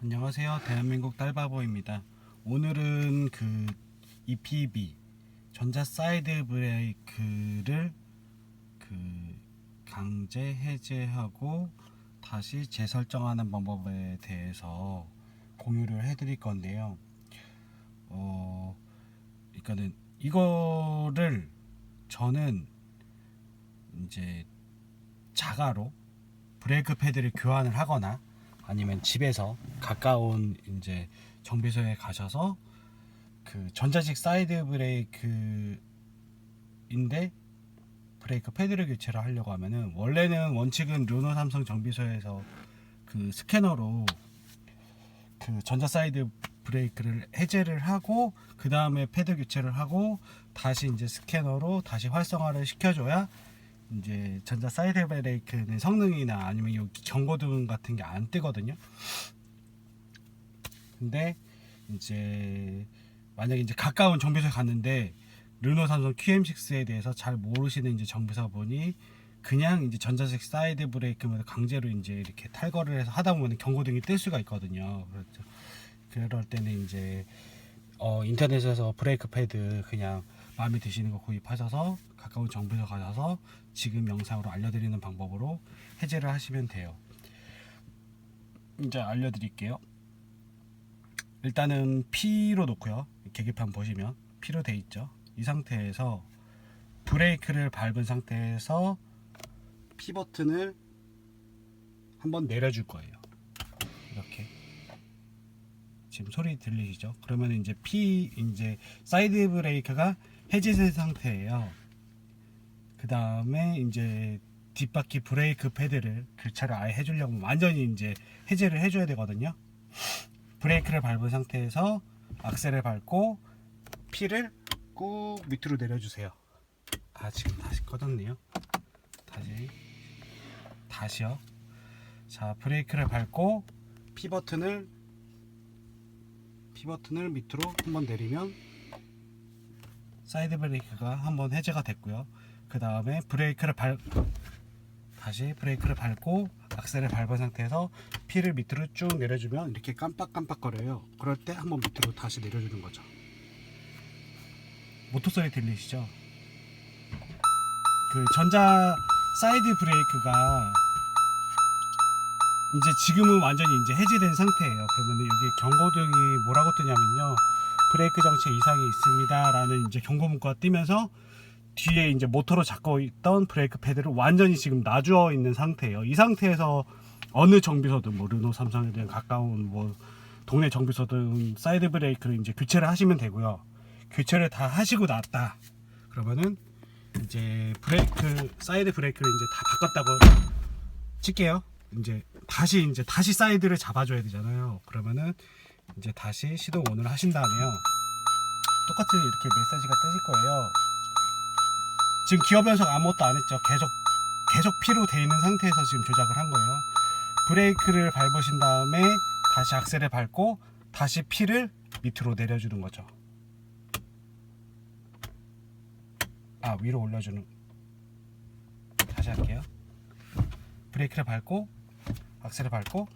안녕하세요. 대한민국 딸바보입니다. 오늘은 그 EPB 전자 사이드 브레이크를 그 강제 해제하고 다시 재설정하는 방법에 대해서 공유를 해드릴 건데요. 어, 그러니까는 이거를 저는 이제 자가로 브레이크 패드를 교환을 하거나 아니면 집에서 가까운 이제 정비소에 가셔서 그 전자식 사이드 브레이크인데 브레이크 패드를 교체를 하려고 하면은 원래는 원칙은 르노 삼성 정비소에서 그 스캐너로 그 전자 사이드 브레이크를 해제를 하고 그 다음에 패드 교체를 하고 다시 이제 스캐너로 다시 활성화를 시켜줘야 이제 전자 사이드 브레이크는 성능이나 아니면 여기 경고등 같은 게 안 뜨거든요. 근데 이제 만약에 이제 가까운 정비소에 갔는데 르노 삼성 QM6에 대해서 잘 모르시는 이제 정비사분이 그냥 이제 전자식 사이드 브레이크만 강제로 이제 이렇게 탈거를 해서 하다 보면 경고등이 뜰 수가 있거든요. 그렇죠. 그럴 때는 이제 어, 인터넷에서 브레이크 패드 그냥 마음에 드시는 거 구입하셔서 가까운 정비소 가셔서 지금 영상으로 알려드리는 방법으로 해제를 하시면 돼요. 이제 알려드릴게요. 일단은 P로 놓고요. 계기판 보시면 P로 돼 있죠. 이 상태에서 브레이크를 밟은 상태에서 P 버튼을 한번 내려줄 거예요. 이렇게. 지금 소리 들리시죠? 그러면 이제 P 이제 사이드 브레이크가 해제된 상태예요. 그 다음에 이제 뒷바퀴 브레이크 패드를 교체를 아예 해주려면 완전히 이제 해제를 해줘야 되거든요. 브레이크를 밟은 상태에서 악셀을 밟고 P를 꾹 밑으로 내려주세요. 아 지금 다시 꺼졌네요. 다시 다시요. 자 브레이크를 밟고 P 버튼을 P 버튼을 밑으로 한번 내리면 사이드 브레이크가 한번 해제가 됐고요. 그 다음에 브레이크를 밟 다시 브레이크를 밟고 악셀을 밟은 상태에서 P를 밑으로 쭉 내려주면 이렇게 깜빡깜빡거려요. 그럴 때 한번 밑으로 다시 내려주는 거죠. 모터 소리 들리시죠? 그 전자 사이드 브레이크가 이제 지금은 완전히 이제 해제된 상태예요. 그러면 여기 경고등이 뭐라고 뜨냐면요. 브레이크 장치에 이상이 있습니다라는 이제 경고 문구가 뜨면서 뒤에 이제 모터로 잡고 있던 브레이크 패드를 완전히 지금 놔주어 있는 상태예요. 이 상태에서 어느 정비소든 뭐 르노, 삼성이든 가까운 뭐 동네 정비소든 사이드 브레이크를 이제 교체를 하시면 되고요. 교체를 다 하시고 났다. 그러면은 이제 브레이크 사이드 브레이크를 이제 다 바꿨다고 칠게요. 이제 다시 이제 다시 사이드를 잡아줘야 되잖아요. 그러면은 이제 다시 시동 온을 하신 다음에요. 똑같이 이렇게 메시지가 뜨실 거예요. 지금 기어 변속 아무것도 안 했죠. 계속 계속 P로 돼 있는 상태에서 지금 조작을 한 거예요. 브레이크를 밟으신 다음에 다시 악셀을 밟고 다시 P를 밑으로 내려주는 거죠. 아 위로 올려주는. 다시 할게요. 브레이크를 밟고 악셀을 밟고